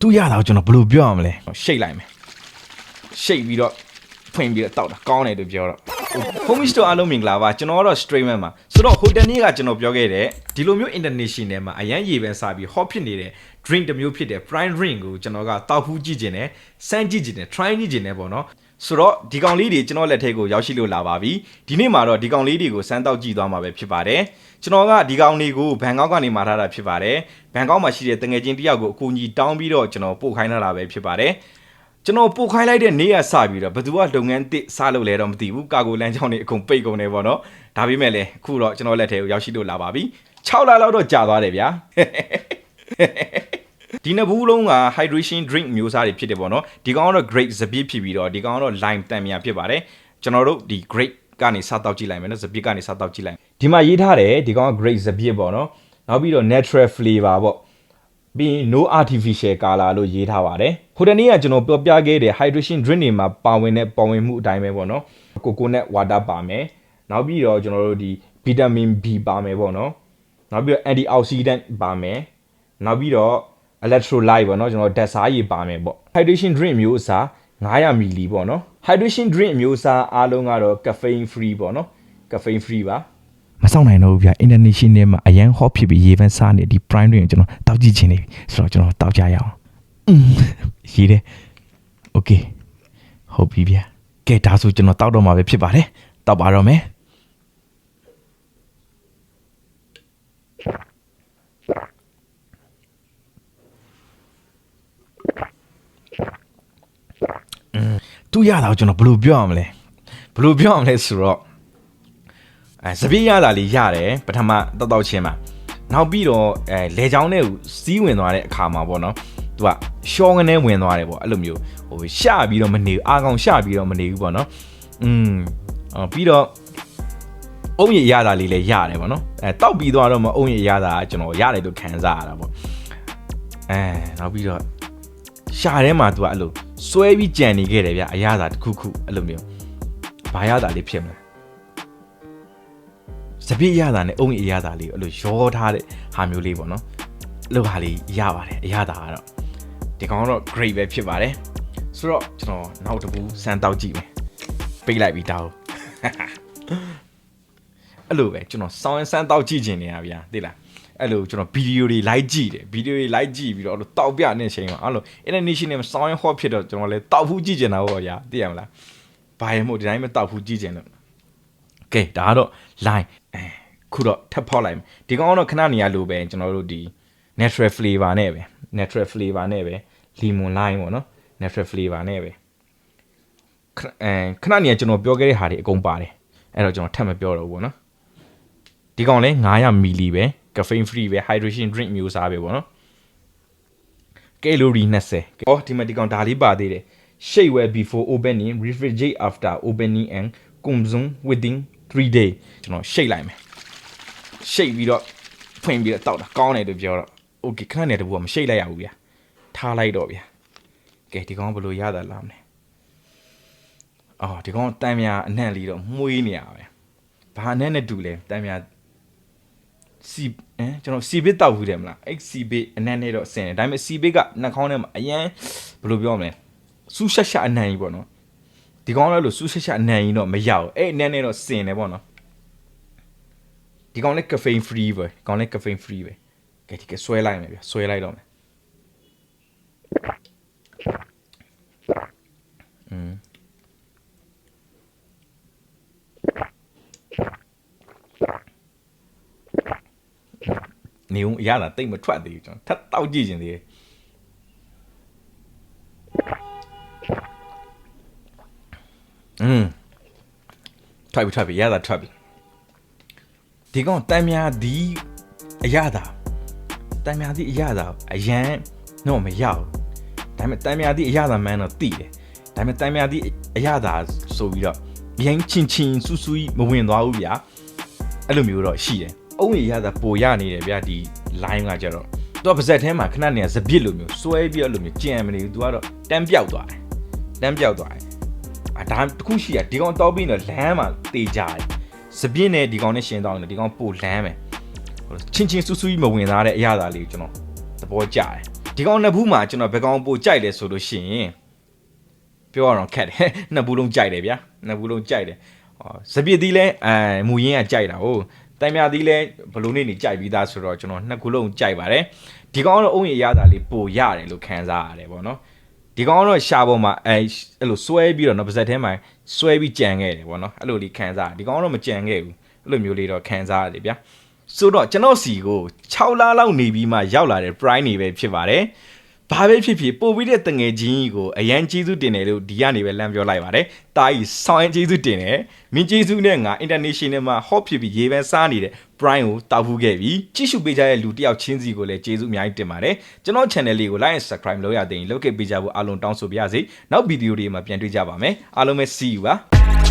သူရတာကိုကျွန်တော်ဘယ်လိုပြောရမလဲရှိတ်လိုက်မယ်ရှိတ်ပြီးတော့ဖွင့်ပြီးတော့တောက်တာကောင်းတယ်လို့ပြောတော့ home store အားလုံးမင်္ဂလာပါကျွန်တော်ကတော့ streamer မှာဆိုတော့ hotel နေ့ကကျွန်တော်ပြောခဲ့တဲ့ဒီလိုမျိုး international မှာအရန်ရေပဲစားပြီး hot ဖြစ်နေတဲ့ drink တစ်မျိုးဖြစ်တဲ့ prime drink ကိုကျွန်တော်ကတောက်ဖူးကြည့်ခြင်းနဲ့စမ်းကြည့်ခြင်းနဲ့ try ကြည့်ခြင်းနဲ့ပေါ့နော် ဆိုတော့ဒီကောင်လေးတွေကျွန်တော်လက်ထဲကိုရောက်ရှိလို့လာပါပြီဒီနေ့မှာတော့ဒီကောင်လေးတွေကိုစမ်းတောက်ကြည့်သွားမှာပဲဖြစ်ပါတယ်ကျွန်တော်ကဒီကောင်လေးကိုဘန်ကောက်ကနေမှာထားတာဖြစ်ပါတယ်ဘန်ကောက်မှာရှိတဲ့တငယ်ချင်းတစ်ယောက်ကိုအကူအညီတောင်းပြီးတော့ကျွန်တော်ပို့ခိုင်းလာတာပဲဖြစ်ပါတယ်ကျွန်တော်ပို့ခိုင်းလိုက်တဲ့နေ့ကစပြီးတော့ဘယ်သူကလုပ်ငန်းတစ်စလုပ်လဲတော့မသိဘူးကာကိုလမ်းကြောင်းတွေအကုန်ပိတ်ကုန်နေပေါ့နော်ဒါပေမဲ့လည်းအခုတော့ကျွန်တော်လက်ထဲကိုရောက်ရှိလို့လာပါပြီ6လလောက်တော့ကြာသွားတယ်ဗျာ ဒီနှစ်ဘူးလုံးက hydration drink မျိုးစားတွေဖြစ်တယ်ပေါ့နော်ဒီကောင်ကတော့ grape စပစ်ဖြစ်ပြီးတော့ဒီကောင်ကတော့ lime တန်မြာဖြစ်ပါတယ်ကျွန်တော်တို့ဒီ grape ကနေစားတောက်ကြည့်လိုက်မယ်နော်စပစ်ကနေစားတောက်ကြည့်လိုက်ဒီမှာရေးထားတယ်ဒီကောင်က grape စပစ်ပေါ့နော်နောက်ပြီးတော့ natural flavor ပေါ့ပြီးရင် no artificial color လို့ရေးထားပါတယ်ဟိုတနေ့ကကျွန်တော်ပြောပြခဲ့တဲ့ hydration drink တွေမှာပါဝင်တဲ့ပါဝင်မှုအတိုင်းပဲပေါ့နော် coconut water ပါမယ်နောက်ပြီးတော့ကျွန်တော်တို့ဒီ vitamin B ပါမယ်ပေါ့နော်နောက်ပြီးတော့ antioxidant ပါမယ်နောက်ပြီးတော့ electrolyte ပေါ့နော်ကျွန်တော်ဓာတ်စားရည်ပါမယ်ပေါ့ hydration drink မျိုးအစား900 ml ပေါ့နော် hydration drink မျိုးအစားအားလုံးကတော့ caffeine free ပေါ့နော် caffeine free ပါမဆောင်နိုင်တော့ဘူးဗျာ international မှာအရန် hot ဖြစ်ပြီးရေပန်းစားနေဒီ prime တွေကျွန်တော်တောက်ကြည့်ခြင်းနေပြီဆိုတော့ကျွန်တော်တောက်ကြရအောင်อืมရေးတယ် okay ဟုတ်ပြီဗျာကဲဒါဆိုကျွန်တော်တောက်တော့မှာပဲဖြစ်ပါတယ်တောက်ပါတော့မယ် သူရတာကိုကျွန်တော်ဘယ်လိုပြောရမလဲဘယ်လိုပြောရမလဲဆိုတော့အဲစပီးရတာလေးရတယ်ပထမတောက်တောက်ချင်းမှာနောက်ပြီးတော့အဲလေချောင်းနဲ့စီးဝင်သွားတဲ့အခါမှာပေါ့နော်သူကရှောင်းကနေဝင်သွားတယ်ပေါ့အဲ့လိုမျိုးဟိုရှပြီးတော့မနေဘူးအာကောင်ရှပြီးတော့မနေဘူးပေါ့နော်อืมအော်ပြီးတော့အုံးရရတာလေးလည်းရတယ်ပေါ့နော်အဲတောက်ပြီးသွားတော့မအုံးရရတာကကျွန်တော်ရတယ်လို့ခံစားရတာပေါ့အဲနောက်ပြီးတော့ရှာထဲမှာသူကအဲ့လို စွဲပြီးကြံနေခဲ့တယ်ဗျအရသာတစ်ခုခုအဲ့လိုမျိုးဘာရတာလေးဖြစ်မလဲစပစ်ရတာနဲ့အုံးအရတာလေးကိုအဲ့လိုရောထားတဲ့ဟာမျိုးလေးပေါ့နော်အဲ့လိုဟာလေးရပါတယ်အရတာကတော့ဒီကောင်ကတော့ great ပဲဖြစ်ပါတယ်ဆိုတော့ကျွန်တော်နောက်တစ်ပူစမ်းတောက်ကြည့်မယ်ပိတ်လိုက်ပြီးတောက်အဲ့လိုပဲကျွန်တော်စောင်းစမ်းတောက်ကြည့်ခြင်းနေရဗျာသိလား အဲ့လိုကျွန်တော်ဗီဒီယိုတွေလိုက်ကြည့်တယ်ဗီဒီယိုတွေလိုက်ကြည့်ပြီးတော့အဲ့လိုတောက်ပြနေချိန်မှာအဲ့လို international မှာစောင်းရ hot ဖြစ်တော့ကျွန်တော်လည်းတောက်ဖူးကြည့်ကျင်တာပေါ့ဗျာသိရမလားဘာရမို့ဒီတိုင်းပဲတောက်ဖူးကြည့်ကျင်လို့ကဲဒါကတော့ line အဲခုတော့ထပ်ဖောက်လိုက်မယ်ဒီကောင်ကတော့ခဏနေရလို့ပဲကျွန်တော်တို့ဒီ natural flavor နဲ့ပဲ natural flavor နဲ့ပဲ lemon lime ပေါ့နော် natural flavor နဲ့ပဲခဏအဲခဏနေရကျွန်တော်ပြောခဲ့တဲ့ဟာတွေအကုန်ပါတယ်အဲ့တော့ကျွန်တော်ထပ်မပြောတော့ဘူးပေါ့နော်ဒီကောင်လဲ900 ml ပဲ caffeine free ပဲ hydration drink မျိုးစားပဲပေါ့နော် calorie 20အော်ဒီမှာဒီကောင်ဒါလေးပါသေးတယ် shake well before opening refrigerate after opening and consume within 3 day ကျွန်တော် shake လိုက်မယ် shake ပြီးတော့ဖွင့်ပြီးတော့တောက်တာကောင်းတယ်လို့ပြောတော့ okay ခဏနေတဘူးကမ shake လိုက်ရဘူးဗျာထားလိုက်တော့ဗျာကဲဒီကောင်ကဘယ်လိုရတာလားမလဲအော်ဒီကောင်တန်မြာအနှံ့လေးတော့မှုေးနေရပဲဘာအနှံ့နဲ့တူလဲတန်မြာ စီအဲကျွန်တော်စီဘစ်တောက်ဘူးတယ်မလားအဲ့စီဘစ်အနှံ့နဲ့တော့ဆင်တယ်ဒါပေမဲ့စီဘစ်ကနှာခေါင်းထဲမှာအရန်ဘယ်လိုပြောမလဲစူးရှက်ရှက်အနှံ့ကြီးပေါ့နော်ဒီကောင်လည်းလို့စူးရှက်ရှက်အနံ့ကြီးတော့မရဘူးအဲ့အနံ့နဲ့တော့စင်တယ်ပေါ့နော်ဒီကောင်လည်း caffeine free ပဲဒီကောင်လည်း caffeine free ပဲကဲဒီကဆွဲလိုက်မယ်ဗျဆွဲလိုက်တော့မယ် နေဦးအရသာတိတ်မထွက်သေးဘူးကျွန်တော်ထပ်တောက်ကြည့်ခြင်းသေးတယ်อืมထွက်ပြီထွက်ပြီရတာထွက်ပြီဒီကောင်တန်မြာဒီအရသာတန်မြာဒီအရသာအရန်တော့မရဘူးဒါပေမဲ့တန်မြာဒီအရသာမှန်းတော့တိတယ်ဒါပေမဲ့တန်မြာဒီအရသာဆိုပြီးတော့ရင်းချင်းချင်းဆူဆူကြီးမဝင်သွားဘူးဗျာအဲ့လိုမျိုးတော့ရှိတယ် အုံးရရသာပိုရနေတယ်ဗျာဒီ line ကကြတော့သူကပါဇက်ထဲမှာခဏနေစပစ်လိုမျိုးစွဲပြီးတော့လိုမျိုးကြံမနေဘူးသူကတော့တန်းပြောက်သွားတယ်တန်းပြောက်သွားတယ်အဒါတခုရှိရဒီကောင်တောက်ပြီးတော့လမ်းမှာတေးကြတယ်စပြင်းနဲ့ဒီကောင်နဲ့ရှင်တောင်းတယ်ဒီကောင်ပို့လမ်းမယ်ဟိုချင်းချင်းဆူဆူကြီးမဝင်သားတဲ့အရာသားလေးကိုကျွန်တော်သဘောကျတယ်ဒီကောင်နှစ်ဘူးမှာကျွန်တော်ဘယ်ကောင်ပိုကြိုက်လဲဆိုလို့ရှိရင်ပြောရအောင်ခက်တယ်နှစ်ဘူးလုံးကြိုက်တယ်ဗျာနှစ်ဘူးလုံးကြိုက်တယ်ဟောစပြစ်သီးလဲအဲမူရင်းကကြိုက်တာဟုတ် တိုင်မြသီးလဲဘလို့နေနေကြိုက်ပြီးသားဆိုတော့ကျွန်တော်နှစ်ခုလုံးကြိုက်ပါတယ်ဒီကောင်ကတော့အုံးရရတာလေးပိုရတယ်လို့ခံစားရတယ်ပေါ့နော်ဒီကောင်ကတော့ရှာပေါ်မှာအဲအဲ့လိုစွဲပြီးတော့နော်ပါဇက်ထဲမှာစွဲပြီးကြံခဲ့တယ်ပေါ့နော်အဲ့လိုလေးခံစားဒီကောင်ကတော့မကြံခဲ့ဘူးအဲ့လိုမျိုးလေးတော့ခံစားရတယ်ဗျာဆိုတော့ကျွန်တော်စီကို6လလောက်နေပြီးမှရောက်လာတဲ့ prime နေပဲဖြစ်ပါတယ် ဘာပဲဖြစ်ဖြစ်ပို့ပြီးတဲ့တငယ်ချင်းကြီးကိုအရန်ကျေးဇူးတင်တယ်လို့ဒီကနေပဲလမ်းပြောလိုက်ပါတယ်တာကြီးဆောင်းရင်ကျေးဇူးတင်တယ်မင်းကျေးဇူးနဲ့ငါ international မှာ hot ဖြစ်ပြီးရေပန်းစားနေတဲ့ prime ကိုတောက်ဖူးခဲ့ပြီကြည့်ရှုပေးကြတဲ့လူတစ်ယောက်ချင်းစီကိုလည်းကျေးဇူးအများကြီးတင်ပါတယ်ကျွန်တော် channel လေးကို like and subscribe လုပ်ရတဲ့ရင်လုပ်ခဲ့ပေးကြဖို့အားလုံးတောင်းဆိုပါရစေနောက်ဗီဒီယိုတွေမှာပြန်တွေ့ကြပါမယ်အားလုံးပဲ see you ပါ